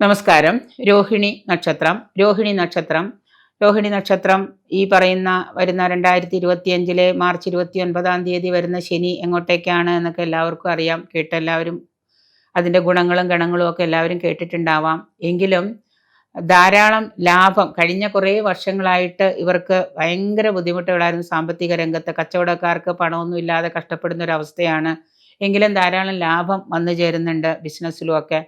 നമസ്കാരം. രോഹിണി നക്ഷത്രം. രോഹിണി നക്ഷത്രം. രോഹിണി നക്ഷത്രം ഈ പറയുന്ന വരുന്ന രണ്ടായിരത്തി ഇരുപത്തിയഞ്ചിലെ മാർച്ച് ഇരുപത്തി ഒൻപതാം തീയതി വരുന്ന ശനി എങ്ങോട്ടേക്കാണ് എന്നൊക്കെ എല്ലാവർക്കും അറിയാം. കേട്ട് എല്ലാവരും അതിന്റെ ഗുണങ്ങളും ഗണങ്ങളും ഒക്കെ എല്ലാവരും കേട്ടിട്ടുണ്ടാവാം. എങ്കിലും ധാരാളം ലാഭം കഴിഞ്ഞ കുറേ വർഷങ്ങളായിട്ട് ഇവർക്ക് ഭയങ്കര ബുദ്ധിമുട്ടുകളായിരുന്നു. സാമ്പത്തിക രംഗത്ത് കച്ചവടക്കാർക്ക് പണമൊന്നും ഇല്ലാതെ കഷ്ടപ്പെടുന്ന ഒരു അവസ്ഥയാണ്. എങ്കിലും ധാരാളം ലാഭം വന്നു ചേരുന്നുണ്ട് ബിസിനസ്സിലും ഒക്കെ.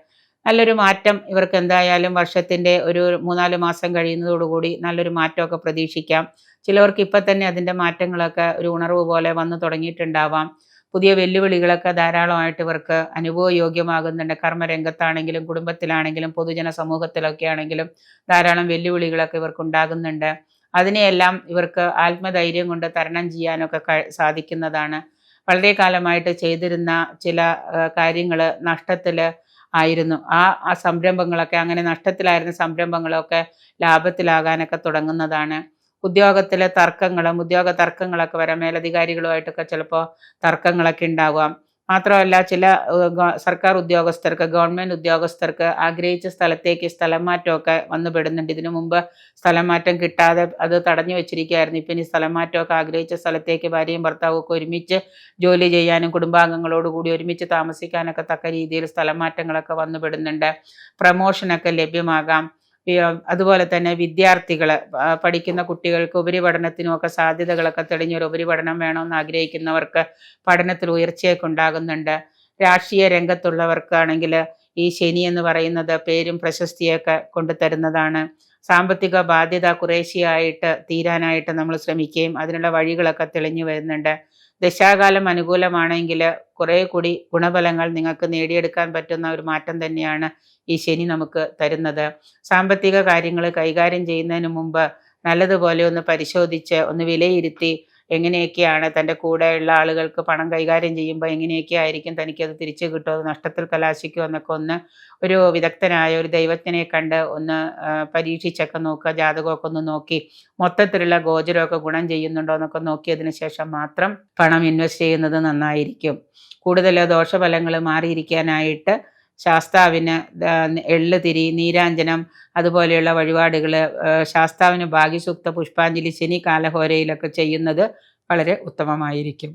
നല്ലൊരു മാറ്റം ഇവർക്ക് എന്തായാലും വർഷത്തിന്റെ ഒരു മൂന്നാൽ മാസം കഴിയുന്നതോടുകൂടി നല്ലൊരു മാറ്റമൊക്കെ പ്രതീക്ഷിക്കാം. ചിലവർക്ക് ഇപ്പം തന്നെ അതിന്റെ മാറ്റങ്ങളൊക്കെ ഒരു ഉണർവ് പോലെ വന്നു തുടങ്ങിയിട്ടുണ്ടാവാം. പുതിയ വെല്ലുവിളികളൊക്കെ ധാരാളമായിട്ട് ഇവർക്ക് അനുഭവയോഗ്യമാകുന്നുണ്ട്. കർമ്മരംഗത്താണെങ്കിലും കുടുംബത്തിലാണെങ്കിലും പൊതുജന സമൂഹത്തിലൊക്കെ ആണെങ്കിലും ധാരാളം വെല്ലുവിളികളൊക്കെ ഇവർക്ക് ഉണ്ടാകുന്നുണ്ട് അതിനെയെല്ലാം ഇവർക്ക് ആത്മധൈര്യം കൊണ്ട് തരണം ചെയ്യാനൊക്കെ സാധിക്കുന്നതാണ്. വളരെ കാലമായിട്ട് ചെയ്തിരുന്ന ചില കാര്യങ്ങൾ നഷ്ടത്തിൽ ആയിരുന്നു. ആ ആ സംരംഭങ്ങളൊക്കെ അങ്ങനെ നഷ്ടത്തിലായിരുന്ന സംരംഭങ്ങളൊക്കെ ലാഭത്തിലാകാനൊക്കെ തുടങ്ങുന്നതാണ്. ഉദ്യോഗത്തിലെ തർക്കങ്ങളും ഉദ്യോഗ തർക്കങ്ങളൊക്കെ വരാം മേലധികാരികളുമായിട്ടൊക്കെ ചിലപ്പോൾ തർക്കങ്ങളൊക്കെ ഉണ്ടാവാം. മാത്രമല്ല ചില സർക്കാർ ഉദ്യോഗസ്ഥർക്ക് ഗവൺമെന്റ് ഉദ്യോഗസ്ഥർക്ക് ആഗ്രഹിച്ച സ്ഥലത്തേക്ക് സ്ഥലം മാറ്റമൊക്കെ വന്നുപെടുന്നുണ്ട് ഇതിനു മുമ്പ് സ്ഥലം മാറ്റം കിട്ടാതെ അത് തടഞ്ഞു വെച്ചിരിക്കുകയായിരുന്നു. ഇപ്പം ഇനി സ്ഥലം മാറ്റമൊക്കെ ആഗ്രഹിച്ച സ്ഥലത്തേക്ക് ഭാര്യയും ഭർത്താവും ഒരുമിച്ച് ജോലി ചെയ്യാനും കുടുംബാംഗങ്ങളോട് കൂടി ഒരുമിച്ച് താമസിക്കാനൊക്കെ തക്ക രീതിയിൽ സ്ഥലം മാറ്റങ്ങളൊക്കെ വന്നുപെടുന്നുണ്ട് പ്രമോഷനൊക്കെ ലഭ്യമാകാം. അതുപോലെ തന്നെ വിദ്യാർത്ഥികൾ പഠിക്കുന്ന കുട്ടികൾക്ക് ഉപരിപഠനത്തിനും ഒക്കെ സാധ്യതകളൊക്കെ തെളിഞ്ഞൊരു ഉപരിപഠനം വേണമെന്ന് ആഗ്രഹിക്കുന്നവർക്ക് പഠനത്തിൽ ഉയർച്ചയൊക്കെ ഉണ്ടാകുന്നുണ്ട്. രാഷ്ട്രീയ രംഗത്തുള്ളവർക്കാണെങ്കിൽ ഈ ശനി എന്ന് പറയുന്നത് പേരും പ്രശസ്തിയൊക്കെ കൊണ്ടുതരുന്നതാണ് സാമ്പത്തിക ബാധ്യത കുറേശ്ശിയായിട്ട് തീരാനായിട്ട് നമ്മൾ ശ്രമിക്കുകയും അതിനുള്ള വഴികളൊക്കെ തെളിഞ്ഞു വരുന്നുണ്ട്. ദശാകാലം അനുകൂലമാണെങ്കിൽ കുറേ കൂടി ഗുണഫലങ്ങൾ നിങ്ങൾക്ക് നേടിയെടുക്കാൻ പറ്റുന്ന ഒരു മാറ്റം തന്നെയാണ് ഈ ശനി നമുക്ക് തരുന്നത്. സാമ്പത്തിക കാര്യങ്ങൾ കൈകാര്യം ചെയ്യുന്നതിന് മുമ്പ് നല്ലതുപോലെ ഒന്ന് പരിശോധിച്ച് ഒന്ന് വിലയിരുത്തി എങ്ങനെയൊക്കെയാണ് തന്റെ കൂടെയുള്ള ആളുകൾക്ക് പണം കൈകാര്യം ചെയ്യുമ്പോൾ എങ്ങനെയൊക്കെ ആയിരിക്കും തനിക്കത് തിരിച്ചു കിട്ടുമോ അത് നഷ്ടത്തിൽ കലാശിക്കുമോ എന്നൊക്കെ ഒന്ന് ഒരു വിദഗ്ധനായ ഒരു ദൈവത്തിനെ കണ്ട് ഒന്ന് പരീക്ഷിച്ചൊക്കെ നോക്കുക ജാതകമൊക്കെ ഒന്ന് നോക്കി മൊത്തത്തിലുള്ള ഗോചരമൊക്കെ ഗുണം ചെയ്യുന്നുണ്ടോ എന്നൊക്കെ നോക്കിയതിന് ശേഷം മാത്രം പണം ഇൻവെസ്റ്റ് ചെയ്യുന്നത് നന്നായിരിക്കും. കൂടുതൽ ദോഷഫലങ്ങൾ മാറിയിരിക്കാനായിട്ട് ശാസ്താവിന് എള്ള് തിരി നീരാഞ്ജനം അതുപോലെയുള്ള വഴിപാടുകൾ ശാസ്താവിന് ഭാഗ്യസൂക്ത പുഷ്പാഞ്ജലി ശനി കാലഹോരയിലൊക്കെ ചെയ്യുന്നത് വളരെ ഉത്തമമായിരിക്കും.